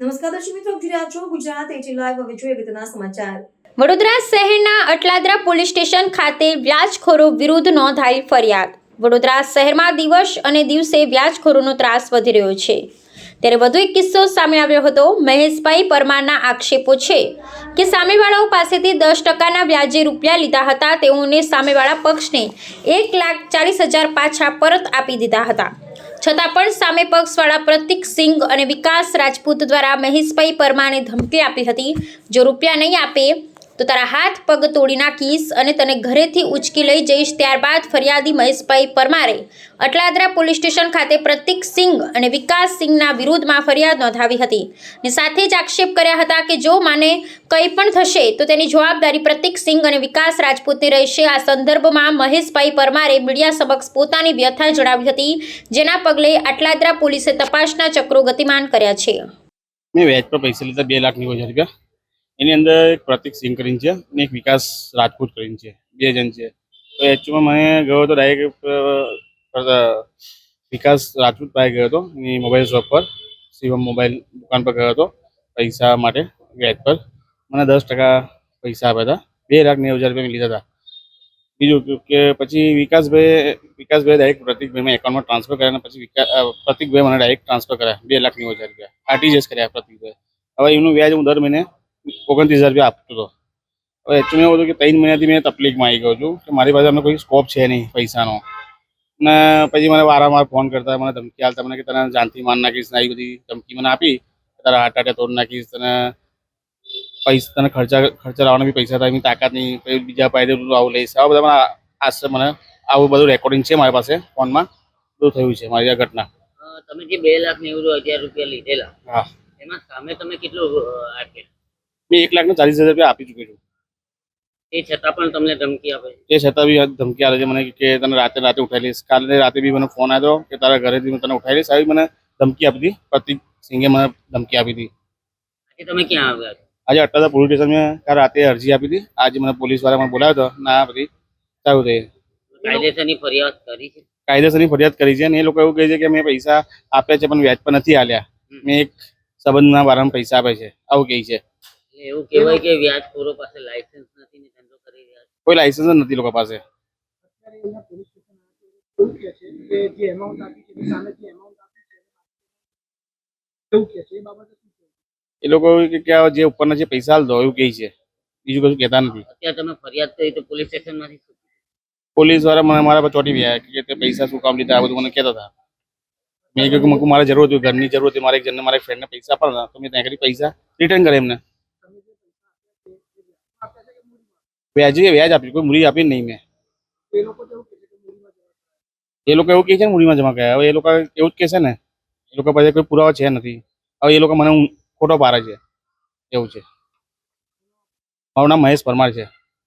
નમસ્કાર દર્શક મિત્રો, આપ જોઈ છો ગુજરાત એટી લાઈવ હવે જોઈએ અગત્યના સમાચાર. વડોદરા શહેરના અટલાદરા પોલીસ સ્ટેશન ખાતે વ્યાજખોરો વિરુદ્ધ નોંધાઈ ફરિયાદ. વડોદરા શહેરમાં દિવસ અને દિવસે વ્યાજખોરોનો ત્રાસ વધી રહ્યો છે. ત્યારે વધુ એક કિસ્સો સામે આવ્યો હતો. મહેશભાઈ પરમારના આક્ષેપો છે કે સામેવાળાઓ પાસેથી દસ ટકાના વ્યાજે રૂપિયા લીધા હતા. તેઓને સામેવાળા પક્ષને એક લાખ ચાલીસ હજાર પાછા પરત આપી દીધા હતા. છતાં પણ સામે પક્ષવાળા પ્રતિક સિંઘ અને વિકાસ રાજપૂત દ્વારા મહેશભાઈ પરમાને ધમકી આપી હતી. જો રૂપિયા નહીં આપે તો તારા હાથ પગ તોડી નાખીશ અને તને ઘરેથી ઉચકી લઈ જઈશ ત્યારબાદ ફરિયાદી મહેશભાઈ પરમારે અટલાદરા પોલીસ સ્ટેશન ખાતે પ્રતિક સિંઘ અને વિકાસ સિંઘના વિરુદ્ધમાં ફરિયાદ નોંધાવી હતી. ને સાથે જ આક્ષેપ કર્યા હતા કે જો માને કંઈ પણ થશે તો તેની જવાબદારી પ્રતિક સિંઘ અને વિકાસ રાજપૂતની રહેશે. આ સંદર્ભમાં મહેશભાઈ પરમારે મીડિયા સમક્ષ પોતાની વ્યથા જણાવી હતી, જેના પગલે અટલાદરા પોલીસે તપાસના ચક્રો ગતિમાન કર્યા છે. મેં વ્યાજ પર પૈસા લીધા બે લાખ હજાર રૂપિયા એની અંદર એક પ્રતિક સિંહ કરીને છે અને એક વિકાસ રાજપૂત કરીને છે. બે જણ છે. તો એકચ્યુઅલમાં મને ગયો હતો ડાયરેક્ટ વિકાસ રાજપૂત પાસે ગયો હતો. એની મોબાઈલ શોપ પર, શિવમ મોબાઈલ દુકાન પર ગયો હતો, પૈસા માટે વ્યાજ પર. મને દસ ટકા પૈસા આપ્યા હતા. બે લાખ નેવું હજાર રૂપિયા મેં લીધા હતા. બીજું કે પછી વિકાસભાઈ વિકાસભાઈ ડાયરેક્ટ પ્રતિકભાઈમાં એકાઉન્ટમાં ટ્રાન્સફર કર્યા અને પછી વિકાસ પ્રતિકભાઈ મને ડાયરેક્ટ ટ્રાન્સફર કર્યા, બે લાખ નેવું હજાર રૂપિયા. આરટીજીએસ કર્યા પ્રતિકભાઈ. હવે એનું વ્યાજ હું દર મહિને ઓગણત્રીસ હજાર રૂપિયા આપતો હતો. હવે એકચ્યુઅલી એવું હતું કે ત્રણ મહિનાથી મેં તકલીફમાં આવી ગયો છું કે મારી પાસે અમને કોઈ સ્કોપ છે નહીં પૈસાનો. ને પછી મને વારંવાર ફોન કરતા મને ધમકી આપતા મને કે તને જાનથી માર નાખીશ ને આવી બધી ધમકી મને આપી તારા હાર્ટ અટેક તોડ નાખીશ તને પૈસા તને ખર્ચા ખર્ચા લાવવાના બી પૈસા થાય એની તાકાત નહીં પછી બીજા તું આવું લઈશ. આવા બધા મને આશ્રય મને આવું બધું રેકોર્ડિંગ છે મારી પાસે ફોનમાં બધું થયું છે મારી આ ઘટના. તમે જે બે લાખ નેવું હજાર રૂપિયા લીધેલા હા. એમાં સામે તમે કેટલું આપ્યા મેં એક લાખ ને ચાલીસ હજાર રૂપિયા આપી ચૂક્યો છું. એ છતાં પણ તમને ધમકી આપે છે. એ છતાં બી ધમકી આવે છે. મને કે તને રાતે રાતે ઉઠાઈ લઈશ. કાલે રાતે બી મને ફોન આવ્યો કે તારા ઘરેથી હું તને ઉઠાઈ લઈશ. આવી મને ધમકી આપી હતી પ્રતિક સિંઘે મને ધમકી આપી હતી આજે તમે ક્યાં આવ્યા આજે અટ્ટાદા પોલીસ સ્ટેશનમાં કાલ રાતે અરજી આપી હતી આજે મને પોલીસવાળા મને બોલાવ્યો હતો ના બધી સારું થઈ કાયદેસરની ફરિયાદ કરી છે? કાયદેસરની ફરિયાદ કરી છે અને એ લોકો એવું કહે છે કે મેં પૈસા આપ્યા છે પણ વ્યાજ પર નથી આલ્યા. મેં એક સંબંધના વારામાં પૈસા આપે છે. આવું કહે છે. એવું કહેવાય કે વ્યાજખોરો પાસે લાયસન્સ નથી ને ધંધો કરી રહ્યા છે. કોઈ લાયસન્સ જ નથી લોકો પાસે. અત્યારે એના પોલીસ સ્ટેશન એવું કહે છે કે જે એમાઉન્ટ આપી છે એની સામે જે એમાઉન્ટ આપી છે એવું કહે છે. એ બાબતે શું કહેવું? એ લોકો એવું કે કે આ જે ઉપરના જે પૈસા હાલ દો એવું કહે છે. બીજું કશું કહેતા નથી. અત્યારે તમે ફરિયાદ કરી તો પોલીસ સ્ટેશનમાંથી શું? કીધું? પોલીસવાળા મને મારા પર ચોટી ગયા કે તે પૈસા શું કામ લીધા આ બધું મને કહેતા હતા. મેં કહ્યું કે મને મારે જરૂર હતી ઘરની જરૂર હતી મારે એક જણને મારા ફ્રેન્ડને પૈસા આપવાના હતા તો મેં ત્યાં કરી પૈસા રિટર્ન કરે એમને. વ્યાજી વ્યાજ આપ્યું કોઈ મૂડી આપી નહીં મેં. એ લોકો એવું કહે છે ને, મૂડીમાં જમા કર્યા. હવે એ લોકો એવું જ કહેશે ને, એ લોકો પાસે કોઈ પુરાવા છે નથી. હવે એ લોકો મને ખોટો પારે છે. એવું છે. મારું નામ મહેશ પરમાર છે.